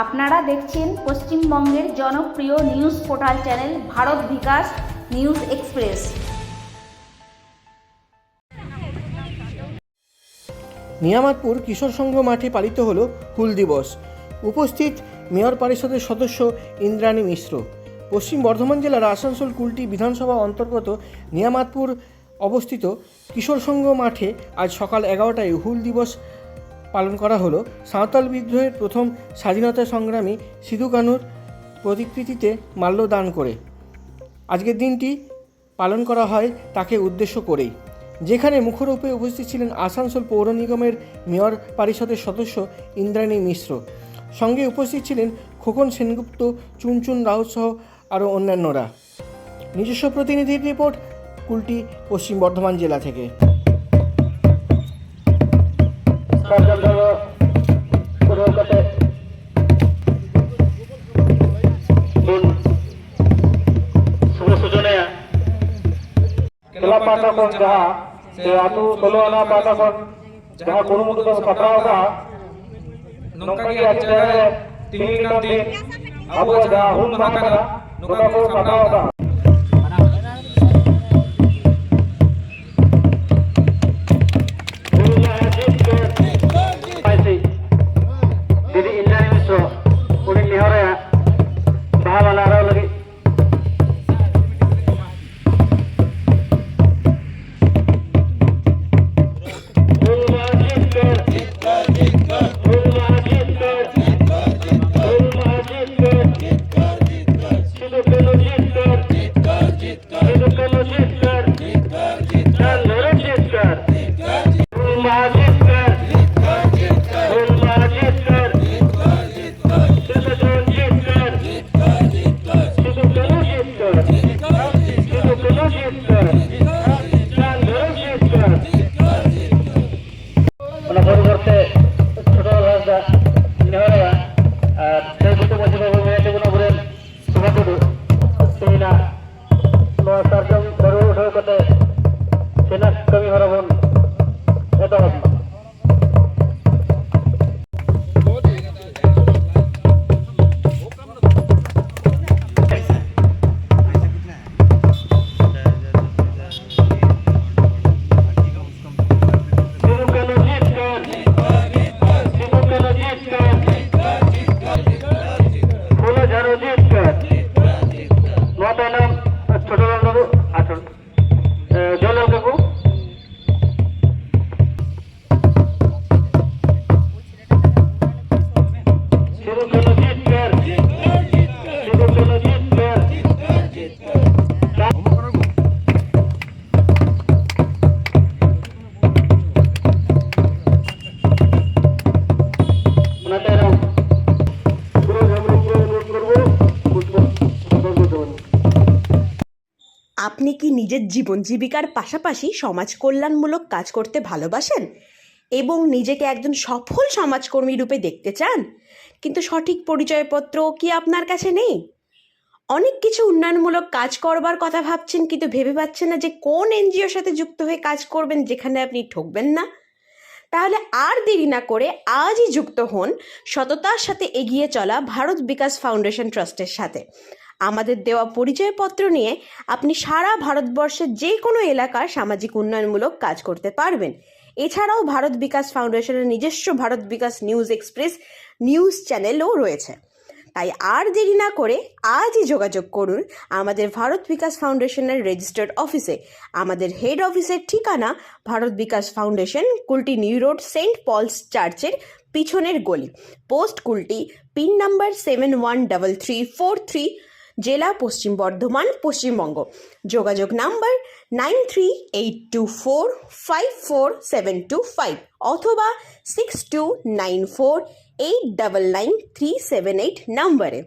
আপনারা দেখছেন পশ্চিমবঙ্গের জনপ্রিয় news portal channel Bharat Bikash news express. Niyamatpur Kishore Sangha মাঠে পালিত হল হুল দিবস। উপস্থিত মেয়র পরিষদের সদস্য ইন্দ্রাণী মিশ্র। পশ্চিম বর্ধমান জেলার আসানসোল কুলটি বিধানসভা অন্তর্গত নিয়ামাতপুর অবস্থিত কিশোর সংঘ মাঠে আজ সকাল এগারোটায় হুল দিবস পালন করা হলো। সাঁওতাল বিদ্রোহের প্রথম স্বাধীনতা সংগ্রামী সিধু কানুর প্রতিকৃতিতে মাল্যদান করে। আজকের দিনটি পালন করা হয় তাকে উদ্দেশ্য করেই। যেখানে মুখরূপে উপস্থিত ছিলেন আসানসোল পৌর নিগমের মেয়র পরিষদের সদস্য ইন্দ্রাণী মিশ্র। সঙ্গে উপস্থিত ছিলেন খোকন সেনগুপ্ত, চুনচুন রাউত সহ আরও অন্যান্যরা। নিজস্ব প্রতিনিধির রিপোর্ট কুলটি পশ্চিম বর্ধমান জেলা থেকে। కిలా పాట కొంచెం జహా అటు తొలన పాట కొంచెం जहाँ कोनो मुद्दे का खतरा होगा नौका की अच्छी जगह तीन யாராவது দাঁড়াবি আপনি কি নিজের জীবন জীবিকার পাশাপাশি সমাজ কল্যাণমূলক কাজ করতে ভালোবাসেন? এবং নিজেকে একজন সফল সমাজকর্মী রূপে দেখতে চান? কিন্তু সঠিক পরিচয়পত্র কি আপনার কাছে নেই? অনেক কিছু উন্নয়নমূলক কাজ করবার কথা ভাবছেন কিন্তু ভেবে পাচ্ছেন না যে কোন এনজিওর সাথে যুক্ত হয়ে কাজ করবেন যেখানে আপনি ঠকবেন না? তাহলে আর দেরি না করে আজই যুক্ত হন সততার সাথে এগিয়ে চলা ভারত বিকাশ ফাউন্ডেশন ট্রাস্টের সাথে। আমাদের দেওয়া পরিচয়পত্র নিয়ে আপনি সারা ভারতবর্ষের যে কোনো এলাকার সামাজিক উন্নয়নমূলক কাজ করতে পারবেন। এছাড়াও ভারত বিকাশ ফাউন্ডেশনের নিজস্ব Bharat Bikash news express news চ্যানেলও রয়েছে। তাই আর দেরি না করে আজই যোগাযোগ করুন আমাদের ভারত বিকাশ ফাউন্ডেশনের রেজিস্টার্ড অফিসে। আমাদের হেড অফিসের ঠিকানা Bharat Bikash foundation, Kulti new road, saint Paul's চার্চের পিছনের গলি। Post Kulti, pin number seven one double three four three জেলা, পশ্চিম বর্ধমান, পশ্চিমবঙ্গ। যোগাযোগ number nine three eight two four five four seven two five অথবা six two nine four eight double nine three seven eight নাম্বারে।